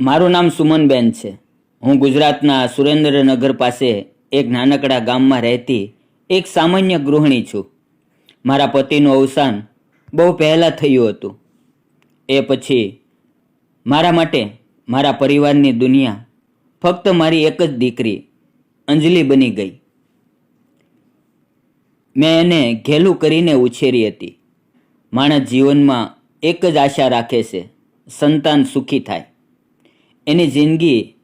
મારું નામ સુમનબેન છે. હું ગુજરાતના સુરેન્દ્રનગર પાસે એક નાનકડા ગામમાં રહેતી એક સામાન્ય ગૃહિણી છું. મારા પતિનું અવસાન બહુ પહેલાં થયું હતું. એ પછી મારા માટે મારા પરિવારની દુનિયા ફક્ત મારી એક જ દીકરી અંજલિ બની ગઈ. મેં એને ઘેલું કરીને ઉછેરી હતી. માણસ જીવનમાં એક જ આશા રાખે છે, સંતાન સુખી થાય. એની જિંદગી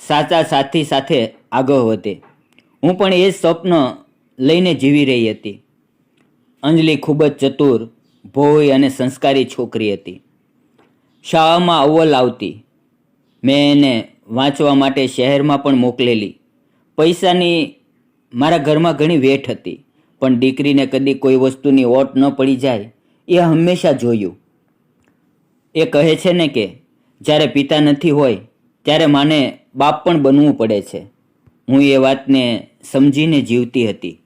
સાચા સાથી સાથે આગળ વધે. હું પણ એ સ્વપ્ન લઈને જીવી રહી હતી. અંજલિ ખૂબ જ ચતુર ભોય અને સંસ્કારી છોકરી હતી. શાળામાં અવ્વલ આવતી. મેં એને વાંચવા માટે શહેરમાં પણ મોકલેલી. પૈસાની મારા ઘરમાં ઘણી વેઠ હતી, પણ દીકરીને કદી કોઈ વસ્તુની ઓટ ન પડી જાય, એ હંમેશા જોયું. એ કહે છે ને કે જ્યારે પિતા નથી હોય, ત્યારે માને બાપ પણ બનવું પડે છે. હું એ વાતને સમજીને જીવતી હતી.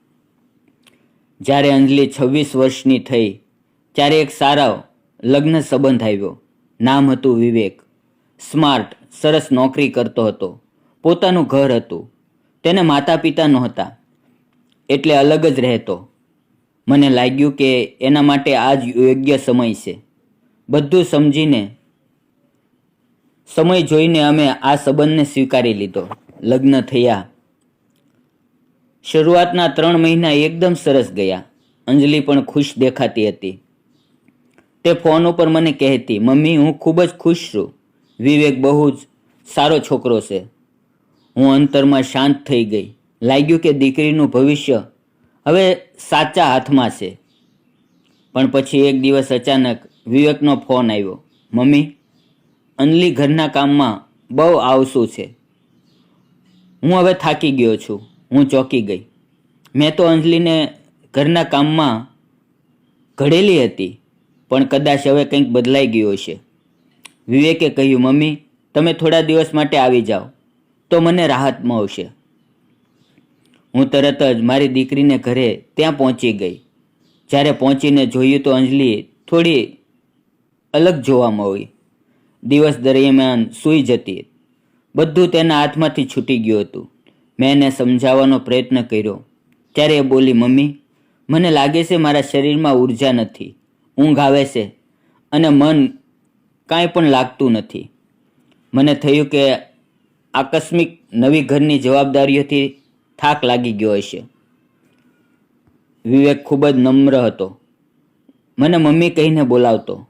જ્યારે અંજલિ છવ્વીસ વર્ષની થઈ, ત્યારે એક સારા લગ્ન સંબંધ આવ્યો. નામ હતું વિવેક. સ્માર્ટ, સરસ નોકરી કરતો હતો. પોતાનું ઘર હતું. તેને માતા પિતા નહોતા. એટલે અલગ જ રહેતો. મને લાગ્યું કે એના માટે આ જ યોગ્ય સમય છે. બધું સમજીને સમય જોઈને અમે આ સંબંધને સ્વીકારી લીધો. લગ્ન થયા. શરૂઆતના ત્રણ મહિના એકદમ સરસ ગયા. અંજલિ પણ ખુશ દેખાતી હતી. તે ફોન ઉપર મને કહેતી, મમ્મી, હું ખૂબ જ ખુશ છું. વિવેક બહુ જ સારો છોકરો છે. હું અંતરમાં શાંત થઈ ગઈ. લાગ્યું કે દીકરીનું ભવિષ્ય હવે સાચા હાથમાં છે. પણ પછી એક દિવસ અચાનક વિવેકનો ફોન આવ્યો, મમ્મી અંજલિ ઘરના કામમાં બહુ આવશું છે. હું હવે થાકી ગયો છું. હું ચોંકી ગઈ. મેં તો અંજલિને ઘરના કામમાં ઘડેલી હતી, પણ કદાચ હવે કંઈક બદલાઈ ગયું હશે. વિવેકે કહ્યું, મમ્મી, તમે થોડા દિવસ માટે આવી જાઓ, તો મને રાહત મળશે. હું તરત જ મારી દીકરીને ઘરે ત્યાં પહોંચી ગઈ. જ્યારે પહોંચીને જોયું તો અંજલિ થોડી અલગ જોવા મળી. દિવસ દરમિયાન સૂઈ જતી. બધું તેના હાથમાંથી છૂટી ગયું હતું. મેં એને સમજાવવાનો પ્રયત્ન કર્યો. ત્યારે એ બોલી, મમ્મી, મને લાગે છે મારા શરીરમાં ઊર્જા નથી. ઊંઘ આવે છે અને મન કાંઈ પણ લાગતું નથી. મને થયું કે આકસ્મિક નવી ઘરની જવાબદારીઓથી થાક લાગી ગયો હશે. વિવેક ખૂબ જ નમ્ર હતો. મને મમ્મી કહીને બોલાવતો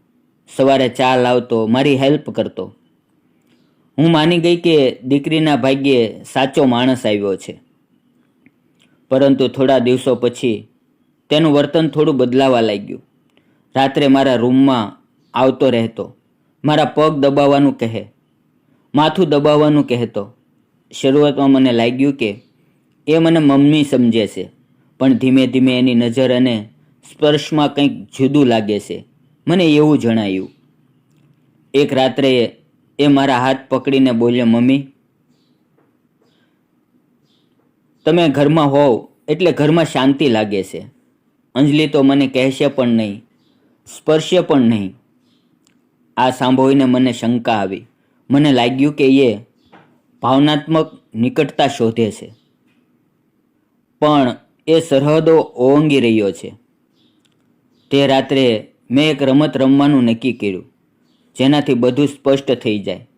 સવારે ચા લાવતો, મારી હેલ્પ કરતો. હું માની ગઈ કે દીકરીના ભાગ્યે સાચો માણસ આવ્યો છે. પરંતુ થોડા દિવસો પછી તેનું વર્તન થોડું બદલાવા લાગ્યું. રાત્રે મારા રૂમમાં આવતો રહેતો. મારા પગ દબાવવાનું કહે, માથું દબાવવાનું કહેતો. શરૂઆતમાં મને લાગ્યું કે એ મને મમ્મી સમજે છે, પણ ધીમે ધીમે એની નજર અને સ્પર્શમાં કંઈક જુદું લાગે છે. મને એવું જણાયું. એક રાત્રે એ મારા હાથ પકડીને બોલ્યો, મમ્મી, તમે ઘરમાં હોવ એટલે ઘરમાં શાંતિ લાગે છે. અંજલિ તો મને કહેશે પણ નહીં, સ્પર્શે પણ નહીં. આ સાંભળીને મને શંકા આવી. મને લાગ્યું કે એ ભાવનાત્મક નિકટતા શોધે છે. પણ એ સરહદો ઓળંગી રહ્યો છે. તે રાત્રે મેં એક રમત રમવાનું નક્કી કર્યું, જેનાથી બધું સ્પષ્ટ થઈ જાય.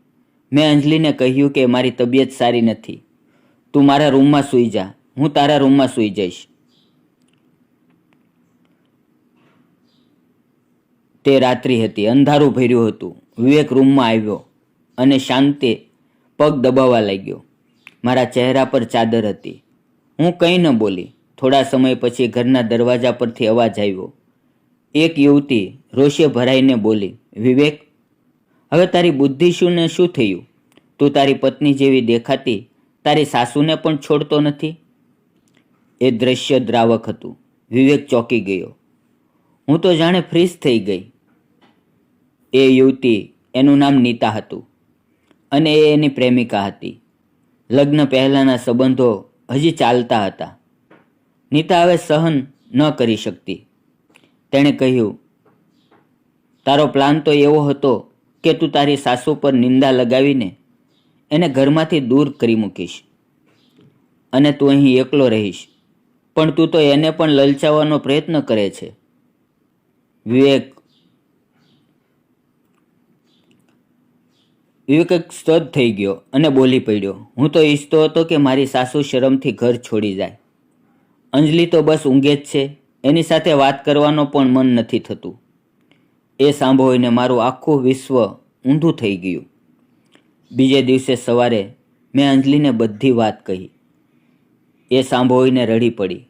મેં અંજલિને કહ્યું કે મારી તબિયત સારી નથી. તું મારા રૂમમાં સૂઈ જા, હું તારા રૂમમાં સૂઈ જઈશ. તે રાત્રિ હતી, અંધારું ભર્યું હતું. વિવેક રૂમમાં આવ્યો અને શાંતે પગ દબાવવા લાગ્યો. મારા ચહેરા પર ચાદર હતી. હું કંઈ ન બોલી. થોડા સમય પછી ઘરના દરવાજા પરથી અવાજ આવ્યો. એક યુવતી રોષે ભરાઈને બોલી, વિવેક, હવે તારી બુદ્ધિ શું ને શું થયું? તું તારી પત્ની જેવી દેખાતી તારી સાસુને પણ છોડતો નથી? એ દ્રશ્ય દ્રાવક હતું. વિવેક ચોંકી ગયો. હું તો જાણે ફ્રીઝ થઈ ગઈ. એ યુવતી એનું નામ નીતા હતું અને એ એની પ્રેમિકા હતી. લગ્ન પહેલાંના સંબંધો હજી ચાલતા હતા. નીતા હવે સહન ન કરી શકતી. તેણે કહ્યું, તારો પ્લાન તો એવો હતો કે તું તારી સાસુ પર નિંદા લગાવીને એને ઘરમાંથી દૂર કરી મૂકીશ અને તું અહીં એકલો રહીશ. પણ તું તો એને પણ લલચાવવાનો પ્રયત્ન કરે છે. વિવેક વિવેક સ્તદ થઈ ગયો અને બોલી પડ્યો, હું તો ઈચ્છતો હતો કે મારી સાસુ શરમથી ઘર છોડી જાય. અંજલિ તો બસ ઊંઘે જ છે. એની સાથે વાત કરવાનો પણ મન નથી થતું. એ સાંભળીને મારું આખું વિશ્વ ઊંધું થઈ ગયું. બીજે દિવસે સવારે મેં અંજલિને બધી વાત કહી. એ સાંભળીને રડી પડી.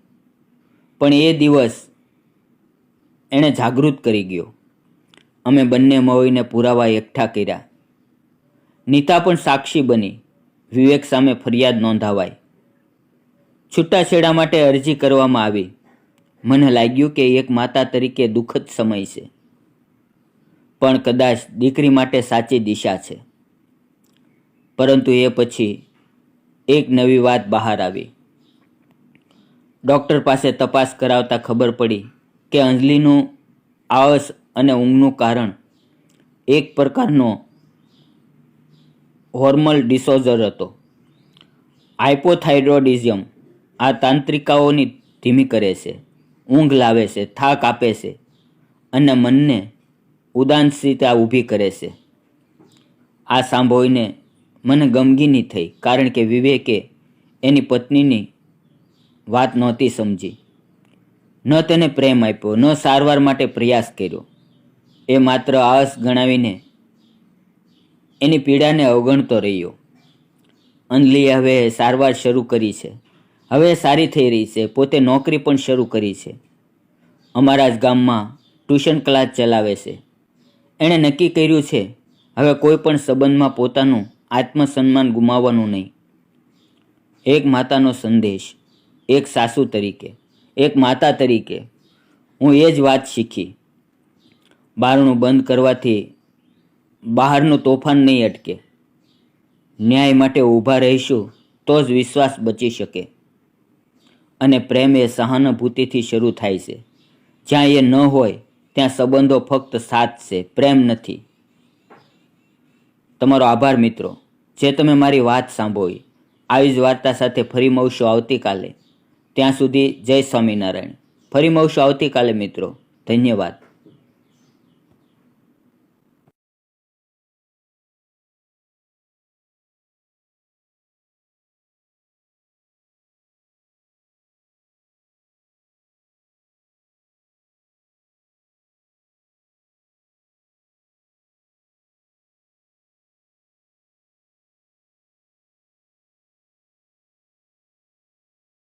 પણ એ દિવસ એણે જાગૃત કરી ગયો. અમે બંને મળીને પુરાવા એકઠા કર્યા. નીતા પણ સાક્ષી બની. વિવેક સામે ફરિયાદ નોંધાવાઈ. છૂટાછેડા માટે અરજી કરવામાં આવી. મને લાગ્યું કે એક માતા તરીકે દુઃખદ સમય છે. પણ કદાચ દીકરી માટે સાચી દિશા છે. પરંતુ એ પછી એક નવી વાત બહાર આવી. ડૉક્ટર પાસે તપાસ કરાવતા ખબર પડી કે અંજલિનું આળસ અને ઊંઘનું કારણ એક પ્રકારનો હોર્મલ ડિસઓર્ડર હતો. હાઇપોથાઇરોડિઝમ આ તાંત્રિકાઓની ધીમી કરે છે. ઊંઘ લાવે છે, થાક આપે છે અને મનને ઉદાસીનતા ઊભી કરે છે. આ સાંભળીને મને ગમગીની થઈ કારણ કે વિવેકે એની પત્નીની વાત નહોતી સમજી. ન તેને પ્રેમ આપ્યો, ન સારવાર માટે પ્રયાસ કર્યો. એ માત્ર આળસ ગણાવીને એની પીડાને અવગણતો રહ્યો. અનલીએ હવે સારવાર શરૂ કરી છે. હવે સારી થઈ રહી છે. પોતે નોકરી પણ શરૂ કરી છે. અમારા જ ગામમાં ટ્યુશન ક્લાસ ચલાવે છે. એણે નક્કી કર્યું છે, હવે કોઈ પણ સંબંધમાં પોતાનું આત્મસન્માન ગુમાવવાનું નહીં. એક માતાનો સંદેશ, એક સાસુ તરીકે, એક માતા તરીકે. હું એ જ વાત શીખી. બારણું બંધ કરવાથી બહારનું તોફાન નહીં અટકે. ન્યાય માટે ઊભા રહીશું તો જ વિશ્વાસ બચી શકે. અને પ્રેમ એ સહાનુભૂતિથી શરૂ થાય છે. જ્યાં એ ન હોય, ત્યાં સંબંધો ફક્ત સાથ છે, પ્રેમ નથી. તમારો આભાર મિત્રો. જે તમે મારી વાત સાંભળી, આવી જ વાર્તા સાથે ફરી મળશું આવતીકાલે. ત્યાં સુધી જય સ્વામિનારાયણ. ફરી મળશું આવતીકાલે મિત્રો. ધન્યવાદ.